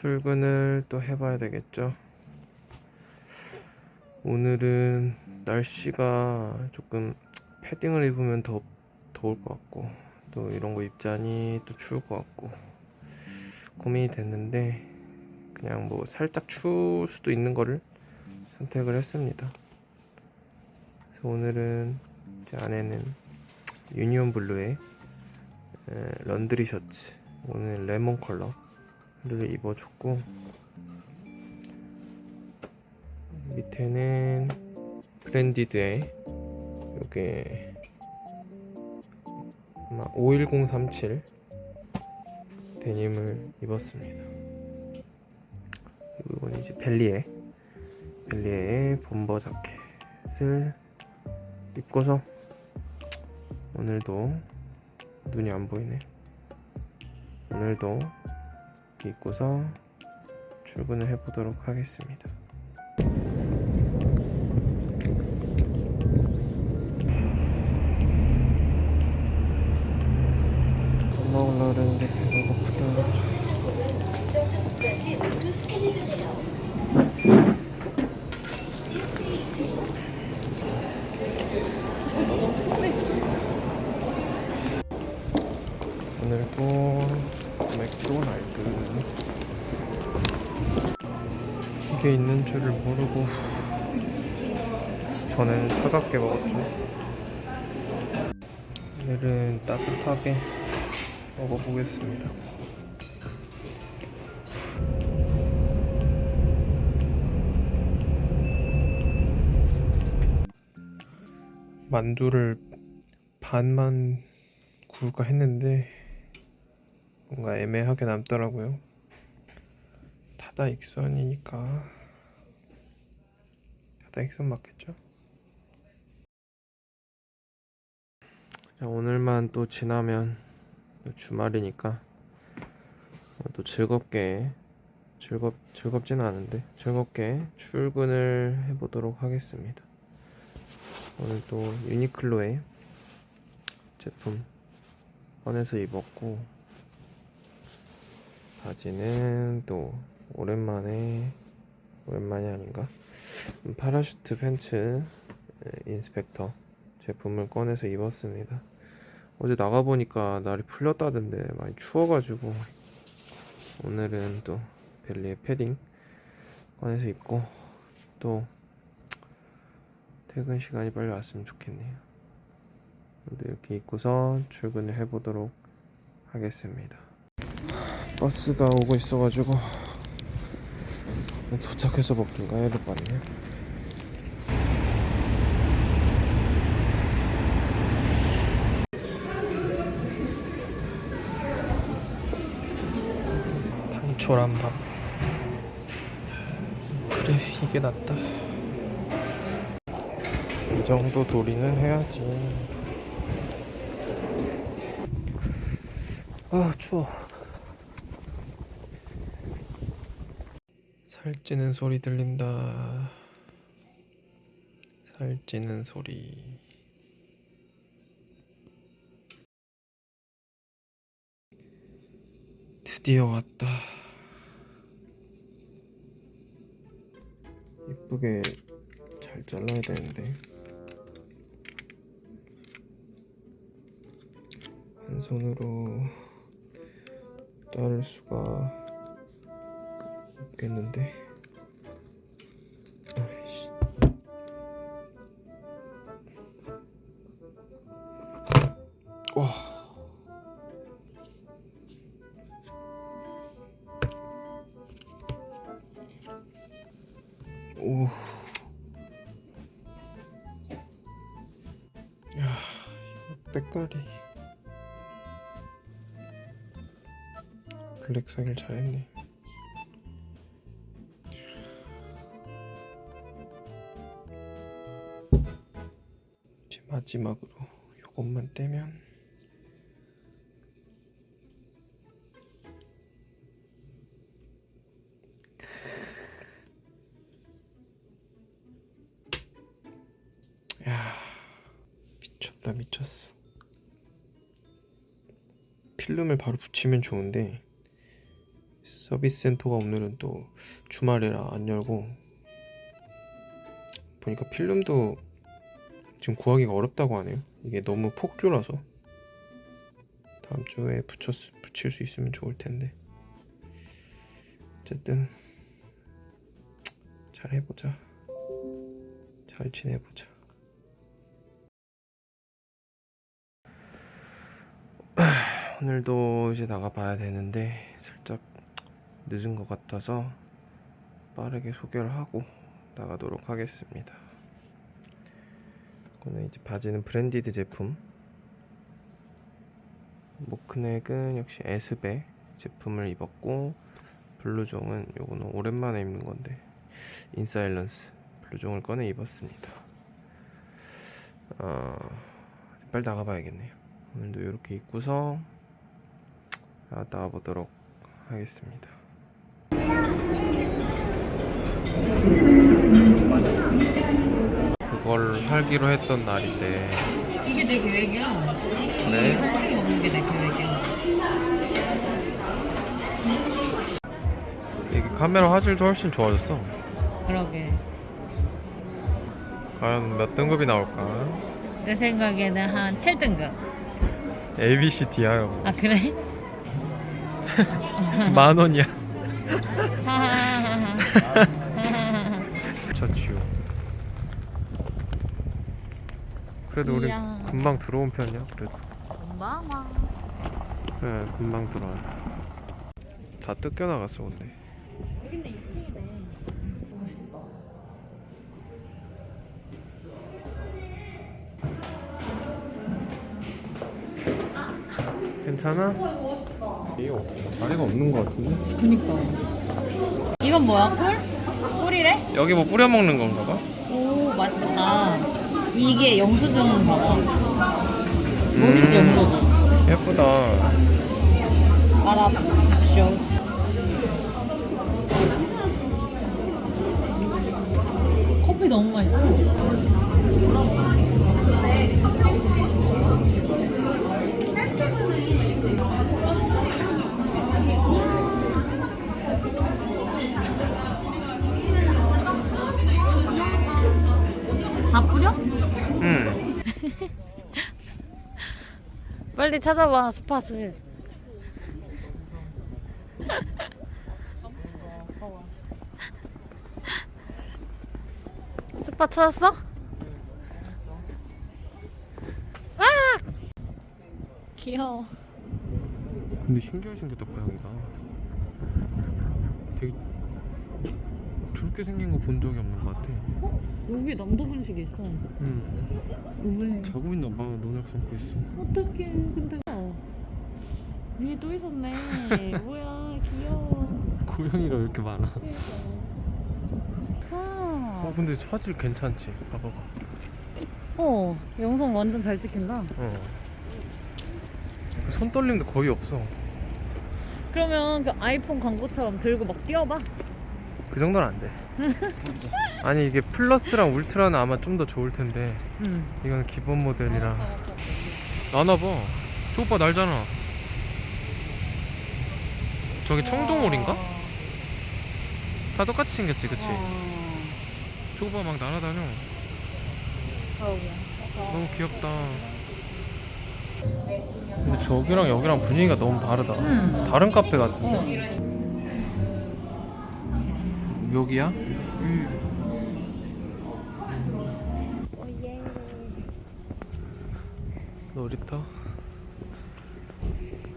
출근을 또 해봐야 되겠죠. 오늘은 날씨가 조금 패딩을 입으면 더 더울 것 같고 또 이런 거 입자니 또 추울 것 같고 고민이 됐는데 그냥 뭐 살짝 추울 수도 있는 거를 선택을 했습니다. 그래서 오늘은 제 안에는 유니온 블루의 에, 런드리 셔츠 오늘 레몬 컬러 를 입어줬고 밑에는 브랜디드의 요게 아마 51037 데님을 입었습니다. 이건 이제 벨리에 벨리에의 bomber 자켓을 입고서 오늘도 눈이 안 보이네. 오늘도 이렇게 입고서 출근을 해보도록 하겠습니다. 밥 먹으려고 그랬는데 배고프다. 오늘도 맥도날드. 이게 있는 줄을 모르고 저는 차갑게 먹었죠. 오늘은 따뜻하게 먹어보겠습니다. 만두를 반만 구울까 했는데 뭔가 애매하게 남더라고요. 타다 익선이니까 타다 익선 맞겠죠? 자, 오늘만 또 지나면 또 주말이니까 또 즐겁게 즐겁 즐겁지는 않은데 즐겁게 출근을 해보도록 하겠습니다. 오늘 또 유니클로의 제품 꺼내서 입었고 바지는 또 오랜만에 오랜만이 아닌가? 음, 파라슈트 팬츠 에, 인스펙터 제품을 꺼내서 입었습니다. 어제 나가보니까 날이 풀렸다던데 많이 추워가지고 오늘은 또 벨리의 패딩 꺼내서 입고 또 퇴근 시간이 빨리 왔으면 좋겠네요. 오늘 이렇게 입고서 출근을 해보도록 하겠습니다 버스가 오고 있어가지고 도착해서 먹든가 해야 될 것 같네요. 당초란 밥 그래 이게 낫다. 이 정도 도리는 해야지. 아 추워 살찌는 소리 들린다. 살찌는 소리. 드디어 왔다. 이쁘게 잘 잘라야 되는데. 한 손으로 자를 수가 없겠는데 아이씨. 와 오. 야, 이거 때깔이 블랙 사길 잘했네. 마지막으로 요것만 떼면 야 미쳤다 미쳤어. 필름을 바로 붙이면 좋은데 서비스 센터가 오늘은 또 주말이라 안 열고 보니까 필름도 지금 구하기가 어렵다고 하네요. 이게 너무 폭주라서 다음 주에 붙였 붙일 수 있으면 좋을 텐데 어쨌든 잘 해보자. 잘 지내보자. 오늘도 이제 나가봐야 되는데 살짝 늦은 것 같아서 빠르게 소개를 하고 나가도록 하겠습니다. 이거는 이제 바지는 브랜디드 제품. 모크넥은 역시 에스베 제품을 입었고 블루종은 요거는 오랜만에 입는 건데 인사일런스 블루종을 꺼내 입었습니다. 어, 빨리 나가봐야겠네요. 오늘도 이렇게 입고서 나갔다 보도록 하겠습니다. 하기로 했던 날인데 이게 내 계획이야. 네. 한식 먹는 게 내 계획이야. 이게 카메라 화질도 훨씬 좋아졌어. 그러게. 과연 몇 등급이 나올까? 내 생각에는 한 7등급. A, B, C, D야. 아 그래? 만 원이야. 하하하하. 저치요. 그래도 우리. 금방 들어온 편이야. 그래도. 엄마마. 네, 금방 들어왔어. 다 뜯겨 나갔어 근데. 여긴데 2층이네. 멋있다. 괜찮아? 이거 자리가 없는 것 같은데? 그니까. 이건 뭐야? 꿀? 꿀이래? 여기 뭐 뿌려 먹는 건가 봐. 오 맛있겠다. 이게 영수증 봐봐. 음. 영수증. 예쁘다. 알아쇼. 커피 너무 맛있어. 응. 빨리 찾아봐 스팟을. 스팟 찾았어? 아! 귀여워. 근데 신기하게 생겼다 고양이가. 되게 저렇게 생긴 거 본 적이 없는 것 같아. 어? 여기 남도 분식 있어. 응. 왜? 자고 있나 봐. 눈을 감고 있어. 어떡해 근데 어. 위에 또 있었네. 뭐야 귀여워. 고양이가 왜 이렇게 많아? 아. 어 근데 화질 괜찮지? 봐봐봐. 어 영상 완전 잘 찍힌다. 어. 손 떨림도 거의 없어. 그러면 그 아이폰 광고처럼 들고 막 뛰어봐. 그 정도는 안 돼. 아니 이게 플러스랑 울트라는 아마 좀 더 좋을 텐데 응. 이건 기본 모델이라 나나 봐. 저 오빠 날잖아. 저기 청동올인가? 다 똑같이 생겼지, 그치? 저 오빠 막 날아다녀. 너무 귀엽다. 근데 저기랑 여기랑 분위기가 너무 다르다. 응. 다른 카페 같은데? 묘기야? 놀이터?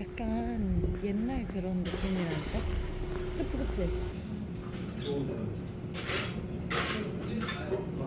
약간 옛날 그런 느낌이랄까? 그치 그치.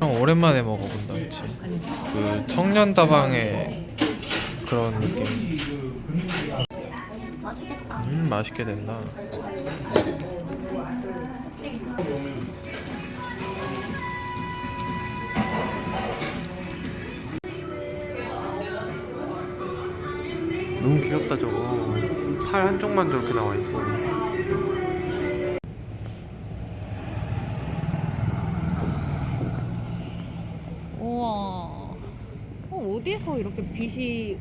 형 오랜만에 먹어본다, 그치? 아니 그 청년다방의 그런 느낌. 음, 맛있게 된다. 너무 귀엽다 저거. 팔 한쪽만 저렇게 나와 있어. 우와. 어, 어디서 이렇게 빛이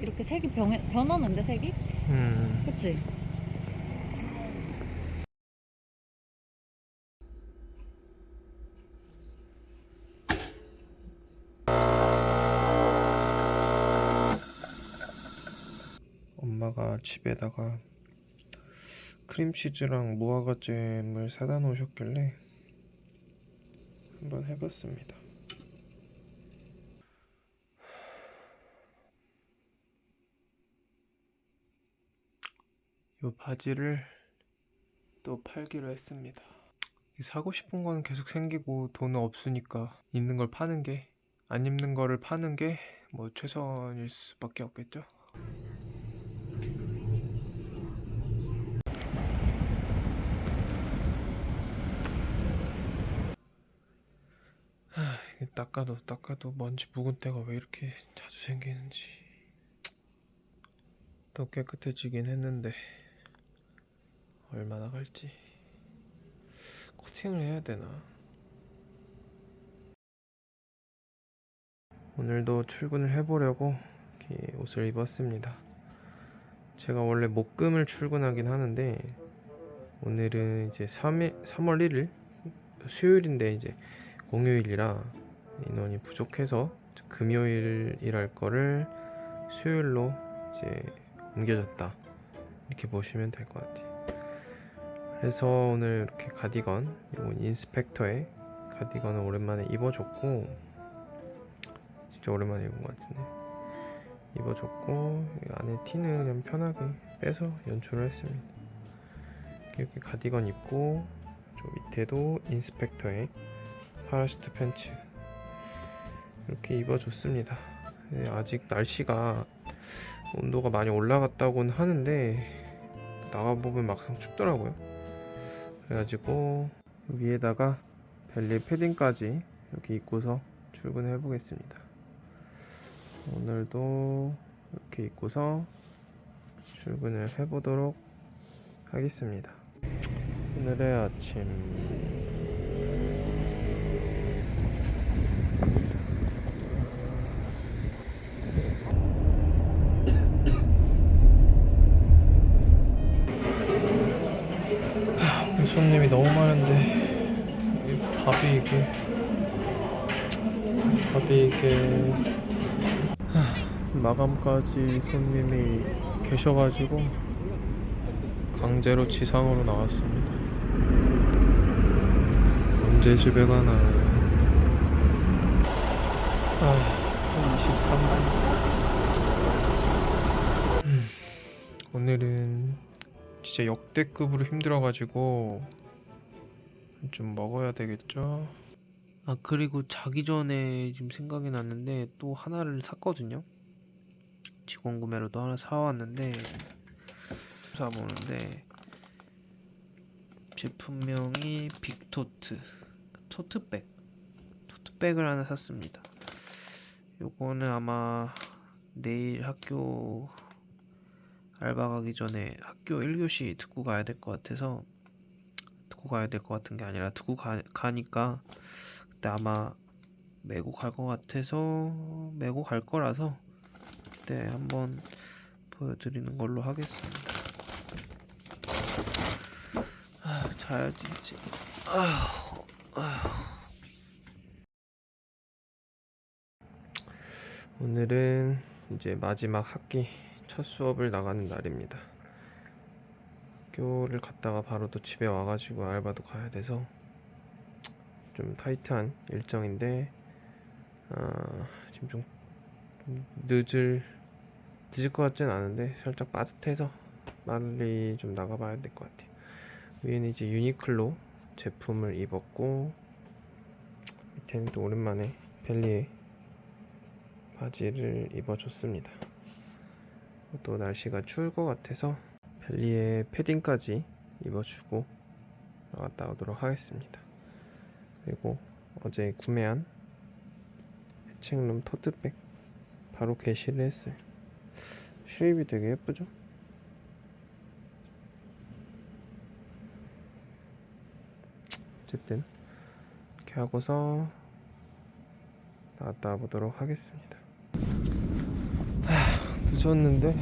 이렇게 색이 변해, 변하는데 색이? 음. 그치? 엄마가 집에다가 크림치즈랑 무화과 잼을 사다 놓으셨길래 한번 해봤습니다. 이 바지를 또 팔기로 했습니다. 사고 싶은 거는 계속 생기고 돈은 없으니까 있는 걸 파는 게 안 입는 거를 파는 게 뭐 최선일 수밖에 없겠죠. 하, 이게 닦아도 닦아도 먼지 묵은 때가 왜 이렇게 자주 생기는지. 더 깨끗해지긴 했는데 얼마나 갈지 코팅을 해야 되나. 오늘도 출근을 해보려고 이렇게 옷을 입었습니다. 제가 원래 목금을 출근하긴 하는데 오늘은 이제 3일, 3월 1일? 수요일인데 이제 공휴일이라 인원이 부족해서 금요일 일할 거를 수요일로 이제 옮겨졌다 이렇게 보시면 될 것 같아요. 그래서 오늘 이렇게 가디건 이건 인스펙터의 가디건을 오랜만에 입어줬고 진짜 오랜만에 입은 것 같은데 입어줬고 이 안에 티는 그냥 편하게 빼서 연출을 했습니다. 이렇게 가디건 입고 저 밑에도 인스펙터의 파라슈트 팬츠 이렇게 입어줬습니다. 네, 아직 날씨가 온도가 많이 올라갔다고는 하는데 나가보면 막상 춥더라고요. 그래가지고 위에다가 벨리 패딩까지 이렇게 입고서 출근해 보겠습니다. 오늘도 이렇게 입고서 출근을 해보도록 하겠습니다. 오늘의 아침 손님이 너무 많은데 이 밥이 이게 밥이 이게 하, 마감까지 손님이 계셔가지고 강제로 지상으로 나왔습니다. 언제 집에 가나? 아, 23분. 음, 오늘은 진짜 역대급으로 힘들어가지고 좀 먹어야 되겠죠? 아 그리고 자기 전에 지금 생각이 났는데 또 하나를 샀거든요. 직원 구매로도 하나 사왔는데 사보는데 제품명이 빅토트 토트백 토트백을 하나 샀습니다. 요거는 아마 내일 학교 알바 가기 전에 학교 1교시 듣고 가야 될 것 같아서 듣고 가야 될 것 같은 게 아니라 듣고 가, 가니까 그때 아마 메고 갈 것 같아서 메고 갈 거라서 그때 한번 보여드리는 걸로 하겠습니다. 아, 자야지 이제. 아휴. 오늘은 이제 마지막 학기 첫 수업을 나가는 날입니다. 학교를 갔다가 바로 또 집에 와가지고 알바도 가야 돼서 좀 타이트한 일정인데 아, 지금 좀 늦을 늦을 것 같진 않은데 살짝 빠듯해서 빨리 좀 나가봐야 될 것 같아요. 위에는 이제 유니클로 제품을 입었고 밑에는 또 오랜만에 벨리에 바지를 입어줬습니다. 또 날씨가 추울 것 같아서 벨리에 패딩까지 입어주고 나갔다 오도록 하겠습니다. 그리고 어제 구매한 해칭룸 토트백 바로 게시를 했어요. 쉐입이 되게 예쁘죠? 어쨌든 이렇게 하고서 나갔다 보도록 하겠습니다. 늦었는데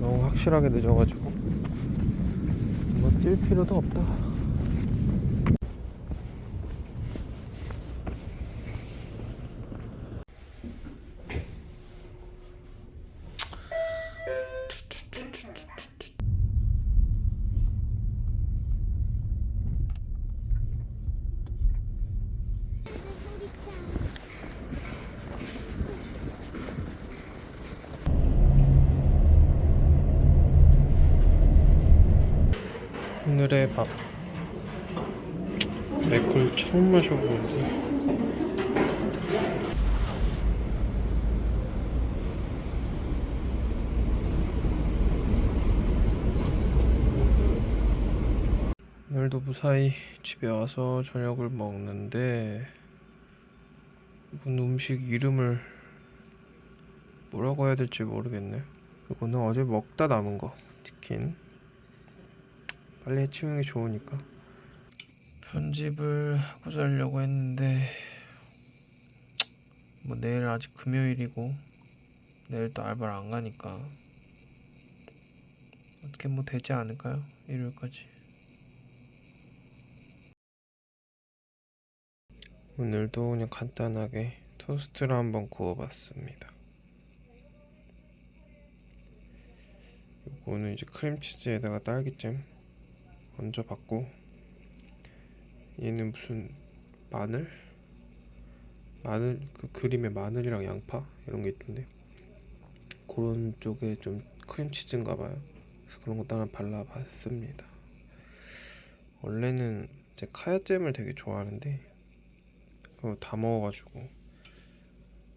너무 확실하게 늦어가지고 뭐 뛸 필요도 없다. 오늘의 밥. 맥콜 처음 마셔보는데. 오늘도 무사히 집에 와서 저녁을 먹는데 이건 음식 이름을 뭐라고 해야 될지 모르겠네. 이거는 어제 먹다 남은 거 치킨 빨리 해치우는 게 좋으니까. 편집을 하고 자려고 했는데 뭐 내일 아직 금요일이고 내일 또 알바를 안 가니까 어떻게 뭐 되지 않을까요? 일요일까지. 오늘도 그냥 간단하게 토스트를 한번 구워봤습니다. 요거는 이제 크림치즈에다가 딸기잼 얹어봤고 얘는 무슨 마늘? 마늘 그 그림에 마늘이랑 양파 이런 게 있던데 그런 쪽에 좀 크림치즈인가 봐요. 그런 것도 하나 발라봤습니다. 원래는 제 카야잼을 되게 좋아하는데 그거 다 먹어가지고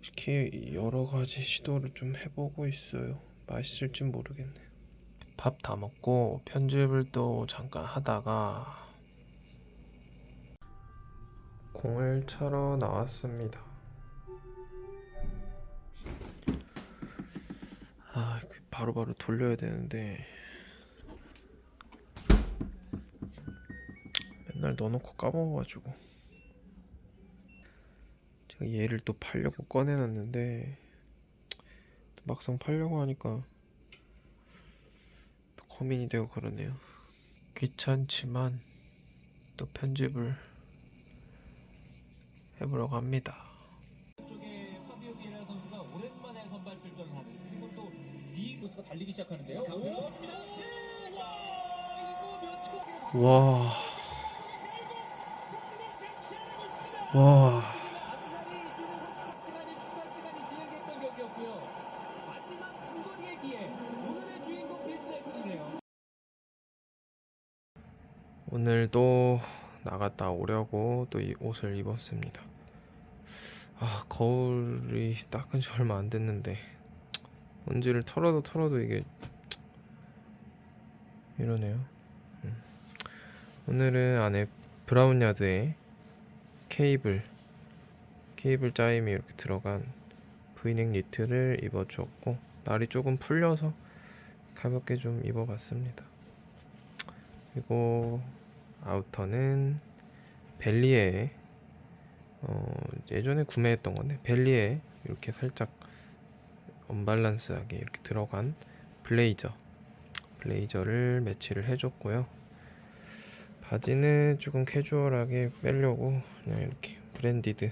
이렇게 여러 가지 시도를 좀 해보고 있어요. 맛있을진 모르겠네. 밥 다 먹고 편집을 또 잠깐 하다가 공을 차러 나왔습니다. 아, 그 바로 바로 돌려야 되는데 맨날 넣어놓고 까먹어가지고 제가 얘를 또 팔려고 꺼내놨는데 또 막상 팔려고 하니까 또 고민이 되고 그러네요. 귀찮지만 또 편집을 해보려고 합니다. 쪽에 파비오 비에라 선수가 오랜만에 선발 출전을 하는 그리고 또 리그 선수가 달리기 시작하는데요. 강호입니다. 와, 와, 아스날이 시즌 30 시간이 추가 시간이 진행됐던 경기였고요. 마지막 중거리의 기회. 오늘의 주인공 비스레스이네요. 오늘도 나갔다 오려고 또 이 옷을 입었습니다. 아, 거울이 닦은 지 얼마 안 됐는데 먼지를 털어도 털어도 이게 이러네요. 음. 오늘은 안에 브라운 야드에 케이블 케이블 짜임이 이렇게 들어간 브이넥 니트를 입어주었고 날이 조금 풀려서 가볍게 좀 입어봤습니다. 그리고 아우터는 벨리에 어, 예전에 구매했던 건데 벨리에 이렇게 살짝 언밸런스하게 이렇게 들어간 블레이저 블레이저를 매치를 해줬고요. 바지는 조금 캐주얼하게 빼려고 그냥 이렇게 브랜디드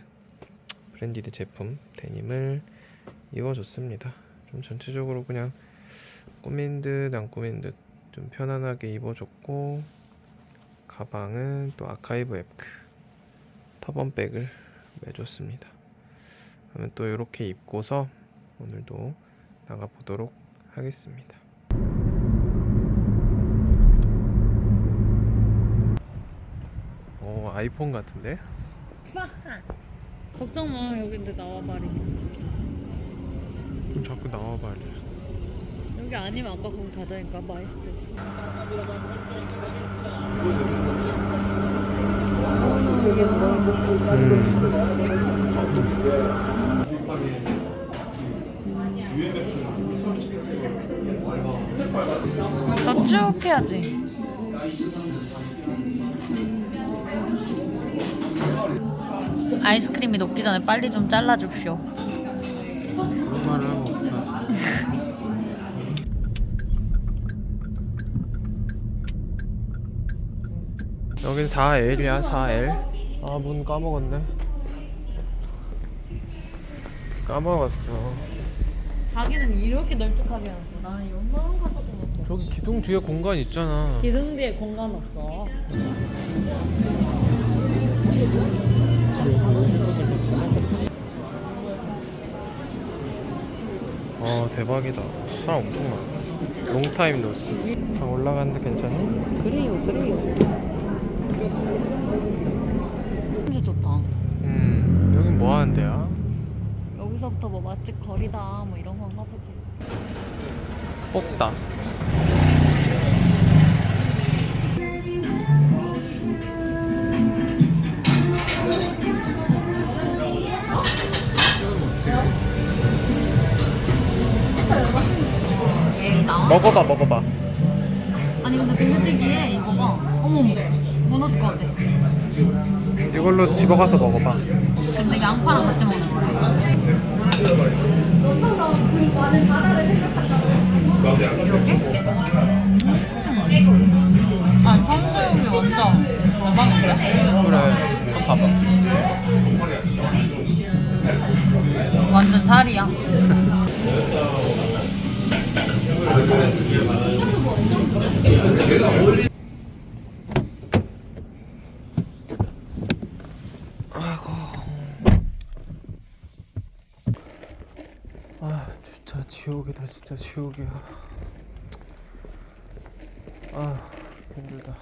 브랜디드 제품 데님을 입어줬습니다. 좀 전체적으로 그냥 꾸민 듯 안 꾸민 듯 좀 편안하게 입어줬고 가방은 또 아카이브 에크 터번백을 매줬습니다. 그러면 또 이렇게 입고서 오늘도 나가 보도록 하겠습니다. 오 아이폰 같은데? 걱정 마 여기 근데 나와 말이 좀 자꾸 나와봐 래 여기 아니면 아까 거기 가자니까 마이스트 더쭉 해야지. 아이스크림이 녹기 전에 빨리 좀 잘라줍쇼 그런 말을 하면 어떡하지? 여긴 4L이야 4L 아 문 까먹었네. 까먹었어. 자기는 이렇게 널찍하게 해놨어 나는 거 갖고 놓고 저기 기둥 뒤에 공간 있잖아. 기둥 뒤에 공간 없어. 아 대박이다. 사람 엄청 많아. 롱타임 노스. 다 올라가는데 괜찮니? 그래요, 그래요. 진짜 좋다. 음, 여긴 뭐 하는 데야? 여기서부터 뭐 맛집 거리다 뭐 이런 건가 보지. 뽑다. 먹어봐, 먹어봐. 아니 근데 고무튀기에 이거 봐. 어머머. 것 같아. 이걸로 집어가서 먹어봐. 근데 양파랑 같이 먹는 거야. 음. 아니 탕수육이 완전 대박인데? 그래, 한번 봐봐. 완전 살이야. 아이고. 아, 진짜 지옥이다, 진짜 지옥이야. 아, 힘들다.